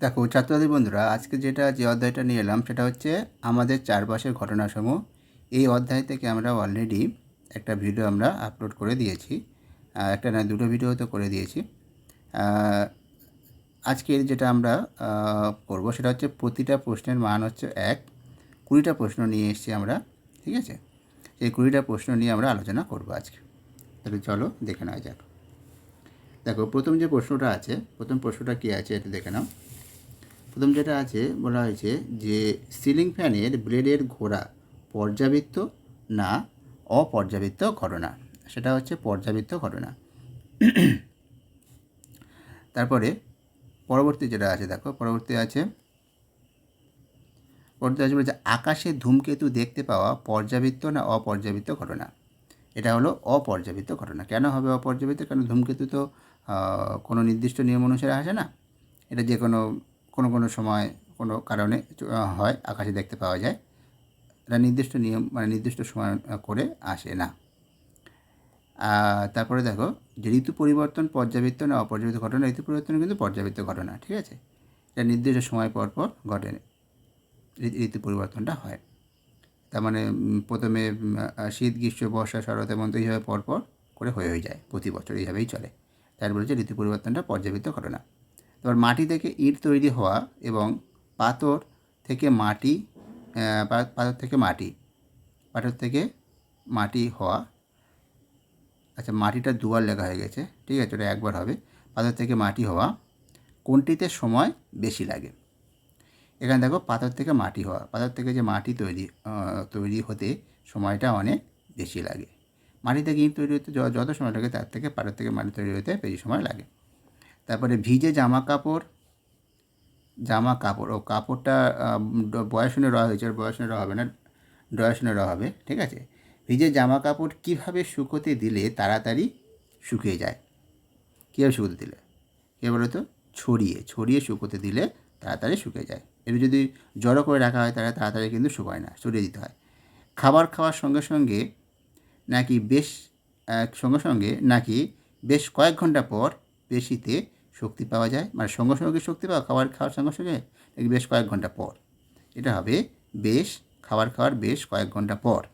দেখো ছাত্রছাত্রী বন্ধুরা আজকে যেটা যে অধ্যায়টা নিয়ে এলাম সেটা হচ্ছে আমাদের চারপাশের ঘটনাসমূহ। এই অধ্যায় থেকে আমরা অলরেডি একটা ভিডিও আমরা আপলোড করে দিয়েছি। একটা না দুটো ভিডিও তো করে দিয়েছি। আহ, আজকে যেটা আমরা করব সেটা হচ্ছে প্রতিটা প্রশ্নের মান হচ্ছে এক। কুড়িটা প্রশ্ন নিয়ে এসেছি আমরা ঠিক আছে? এই কুড়িটা প্রশ্ন নিয়ে আমরা আলোচনা করব আজকে। তাহলে চলো দেখে নেওয়া যাক। দেখো প্রথম যে প্রশ্নটা আছে প্রথম প্রশ্নটা কী আছে এটা দেখে নাও। প্রথম যেটা আছে, বলা হয়েছে যে সিলিং ফ্যানের ব্লেডের ঘোরা পর্যাবৃত্ত না অপর্যাবৃত্ত ঘটনা। সেটা হচ্ছে পর্যাবৃত্ত ঘটনা। তারপরে পরবর্তী যেটা আছে, দেখো, পরবর্তী আছে পরবর্তী আছে বলছে আকাশে ধূমকেতু দেখতে পাওয়া পর্যাবৃত্ত না অপর্যাবৃত্ত ঘটনা। এটা হলো অপর্যাবৃত্ত ঘটনা। কেন হবে অপর্যাবৃত্ত? কারণ ধূমকেতু তো কোনো নির্দিষ্ট নিয়ম অনুসারে আসে না? এটা যে কোনো কোনো কোনো সময় কোনো কারণে হয়, আকাশে দেখতে পাওয়া যায়। এটা নির্দিষ্ট নিয়ম মানে নির্দিষ্ট সময় করে আসে না। তারপরে দেখো, যে ঋতু পরিবর্তন, পর্যাবৃত্ত না অপর্যাবৃত্ত ঘটনা, ঋতু পরিবর্তন কিন্তু পর্যাবৃত্ত ঘটনা, ঠিক আছে? এটা নির্দিষ্ট সময় পর পর ঘটে ঋতু পরিবর্তনটা হয়। তার মানে প্রথমে শীত, গ্রীষ্ম, বর্ষা, শরৎ, হেমন্ত এইভাবে পরপর করে হয়ে হয়ে যায়, প্রতি বছর এইভাবেই চলে। তার বলেছে ঋতু পরিবর্তনটা পর্যাবৃত্ত ঘটনা। এবার মাটি থেকে ইট তৈরি হওয়া এবং পাথর থেকে মাটি পাথর থেকে মাটি, পাথর থেকে মাটি হওয়া। আচ্ছা মাটিটা দুবার লেখা হয়ে গেছে, ঠিক আছে, ওটা একবার হবে। পাথর থেকে মাটি হওয়া, কোনটিতে সময় বেশি লাগে? এখানে দেখো, পাথর থেকে মাটি হওয়া, পাথর থেকে যে মাটি তৈরি তৈরি হতে সময়টা অনেক বেশি লাগে। মাটি থেকে ইট তৈরি হতে যত সময় লাগে, তার থেকে পাথর থেকে মাটি তৈরি হতে বেশি সময় লাগে। তারপরে ভিজে জামা কাপড় জামা কাপড় ও কাপড়টা বয়সনে র হয়েছে, ওর বয়সনে র হবে না ডয়সনে র হবে, ঠিক আছে? ভিজে জামা কাপড় কীভাবে শুকোতে দিলে তাড়াতাড়ি শুকিয়ে যায়? কীভাবে শুকোতে দিলে? কে বলো তো? ছড়িয়ে ছড়িয়ে শুকোতে দিলে তাড়াতাড়ি শুকিয়ে যায়। এটা যদি জড়ো করে রাখা হয় তাহলে তাড়াতাড়ি কিন্তু শুকায় না, ছড়িয়ে দিতে হয়। খাবার খাওয়ার সঙ্গে সঙ্গে নাকি বেশ সঙ্গে সঙ্গে নাকি বেশ কয়েক ঘণ্টা পর পেশিতে শক্তি পাওয়া যায় মানে সঙ্গে সঙ্গে শক্তি পাওয়া, খাবার খাওয়ার সঙ্গে সঙ্গে নাকি বেশ কয়েক ঘণ্টা পর। এটা হবে বেশ, খাবার খাওয়ার বেশ কয়েক ঘণ্টা পর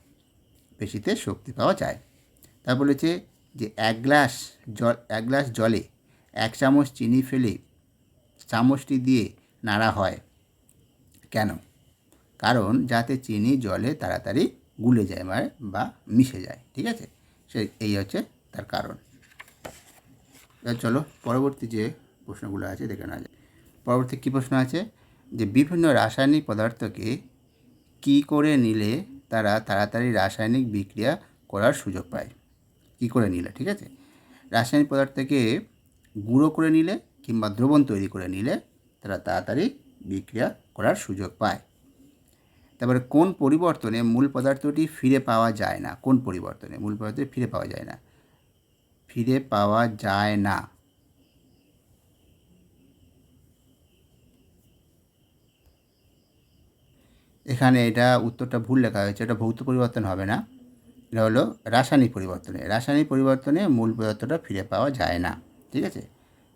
পেশিতে শক্তি পাওয়া যায়। তা বলেছে যে এক গ্লাস জল, এক গ্লাস জলে এক চামচ চিনি ফেলে চামচটি দিয়ে নাড়া হয়। কেন? কারণ যাতে চিনি জলে তাড়াতাড়ি গুলে যায় মানে বা মিশে যায়, ঠিক আছে? সে, এই হচ্ছে তার কারণ। চলো পরবর্তী যে প্রশ্নগুলো আছে দেখে নেওয়া যায় পরবর্তী কী প্রশ্ন আছে? যে বিভিন্ন রাসায়নিক পদার্থকে কী করে নিলে তারা তাড়াতাড়ি রাসায়নিক বিক্রিয়া করার সুযোগ পায়? কী করে নিলে, ঠিক আছে? রাসায়নিক পদার্থকে গুঁড়ো করে নিলে কিংবা দ্রবণ তৈরি করে নিলে তারা তাড়াতাড়ি বিক্রিয়া করার সুযোগ পায়। তারপরে কোন পরিবর্তনে মূল পদার্থটি ফিরে পাওয়া যায় না? কোন পরিবর্তনে মূল পদার্থটি ফিরে পাওয়া যায় না? ফিরে পাওয়া যায় না। এখানে এটা উত্তরটা ভুল লেখা হয়েছে, এটা ভৌত পরিবর্তন হবে না। এটা হলো রাসায়নিক পরিবর্তনে। রাসায়নিক পরিবর্তনে মূল পদার্থটা ফিরে পাওয়া যায় না, ঠিক আছে?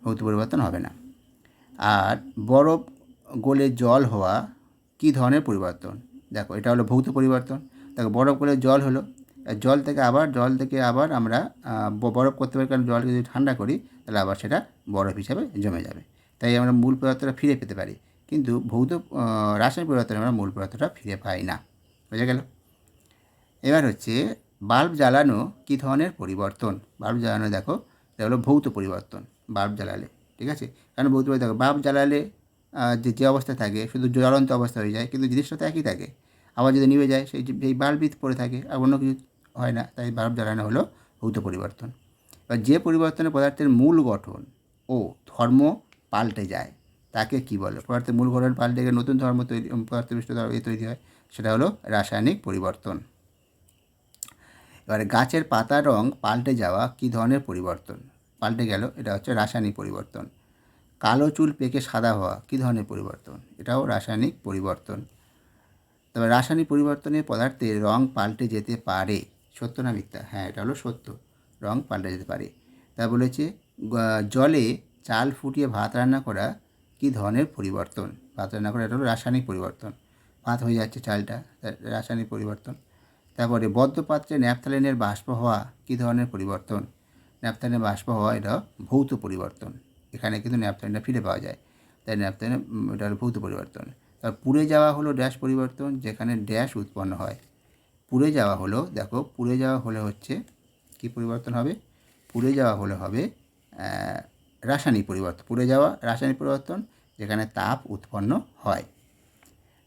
ভৌত পরিবর্তন হবে না। আর বরফ গোলে জল হওয়া কী ধরনের পরিবর্তন? দেখো, এটা হলো ভৌত পরিবর্তন। দেখো, বরফ গলে জল হলো জল থেকে আবার, জল থেকে আবার আমরা বরফ করতে পারি, কারণ জলকে যদি ঠান্ডা করি, তাহলে আবার সেটা বরফ হিসাবে জমে যাবে। তাই আমরা মূল পদার্থটা ফিরে পেতে পারি। কিন্তু ভৌত রাসায়নিক পদার্থে আমরা মূল পদার্থটা ফিরে পাই না। বোঝা গেল? এবার হচ্ছে, বাল্ব জ্বালানো কী ধরনের পরিবর্তন? বাল্ব জ্বালানো দেখো, এটা হলো ভৌত পরিবর্তন, বাল্ব জ্বালালে, ঠিক আছে? কারণ ভৌত দেখো, বাল্ব জ্বালালে যে যে অবস্থা থাকে, শুধু জ্বলন্ত অবস্থা হয়ে যায়, কিন্তু জিনিসটা তো একই থাকে। আবার যদি নিভে যায়, সেই এই বাল্বই পড়ে থাকে, আর অন্য কিছু হয় না, তাই বাল্ব জ্বালানো হলো ভৌত পরিবর্তন। এবার যে পরিবর্তনে পদার্থের মূল গঠন ও ধর্ম পাল্টে যায়, তাকে কি বলে? পদার্থের মূল গঠন পাল্টে গেলে নতুন ধর্ম তৈরি পদার্থ বিষ্ট ধর্ম তৈরি হয়, সেটা হলো রাসায়নিক পরিবর্তন। এবারে গাছের পাতার রং পাল্টে যাওয়া কী ধরনের পরিবর্তন? পাল্টে গেল, এটা হচ্ছে রাসায়নিক পরিবর্তন। কালো চুল পেকে সাদা হওয়া কী ধরনের পরিবর্তন? এটাও রাসায়নিক পরিবর্তন। তবে রাসায়নিক পরিবর্তনে পদার্থের রং পাল্টে যেতে পারে। সত্য না মিথ্যা? হ্যাঁ এটা হলো সত্য। রং পাল্টে যেতে পারে। তা বলেছে জলে চাল ফুটিয়ে ভাত রান্না করা কী ধরনের পরিবর্তন? ভাত রান্না করা, এটা হলো রাসায়নিক পরিবর্তন। ভাত হয়ে যাচ্ছে চালটা রাসায়নিক পরিবর্তন। তারপরে বদ্ধ পাত্রে ন্যাপথালিনের বাষ্প হওয়া কী ধরনের পরিবর্তন? ন্যাপথালিনের বাষ্প হওয়া এটা ভৌত পরিবর্তন। এখানে কিন্তু ন্যাপথালিনটা ফিরে পাওয়া যায়। তাই ন্যাপথালিন এটা হলো ভৌত পরিবর্তন। তার পুড়ে যাওয়া হলো ড্যাশ পরিবর্তন, যেখানে ড্যাশ উৎপন্ন হয়। পুড়ে যাওয়া হলো, দেখো, পুড়ে যাওয়া হলে হচ্ছে কি পরিবর্তন হবে? পুড়ে যাওয়া হলে হবে রাসায়নিক পরিবর্তন। পুড়ে যাওয়া রাসায়নিক পরিবর্তন, যেখানে তাপ উৎপন্ন হয়।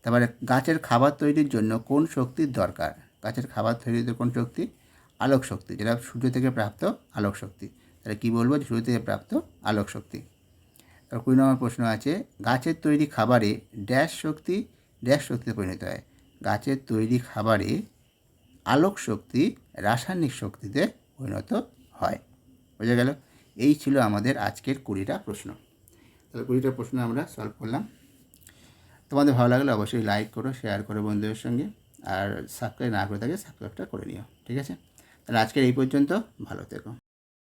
তারপরে গাছের খাবার তৈরির জন্য কোন শক্তির দরকার? গাছের খাবার তৈরিতে কোন শক্তি? আলোক শক্তি, যেটা সূর্য থেকে প্রাপ্ত আলোক শক্তি। তাহলে কী বলব? সূর্য থেকে প্রাপ্ত আলোক শক্তি। তার কুড়ি নম্বর প্রশ্ন আছে, গাছের তৈরি খাবারে ড্যাশ শক্তি, ড্যাশ শক্তিতে পরিণত হয়। গাছের তৈরি খাবারে আলোক শক্তি রাসায়নিক শক্তিতে পরিণত হয়। বোঝা গেল? এই ছিল আমাদের আজকের কুড়িটা প্রশ্ন। তাহলে কুড়িটা প্রশ্ন আমরা সলভ করলাম। তোমাদের ভালো লাগলে অবশ্যই লাইক করো শেয়ার করো বন্ধুদের সঙ্গে। আর সাবস্ক্রাইব না করে থাকে সাবস্ক্রাইবটা করে নিও। ঠিক আছে? তাহলে আজকের এই পর্যন্ত, ভালো থেকো।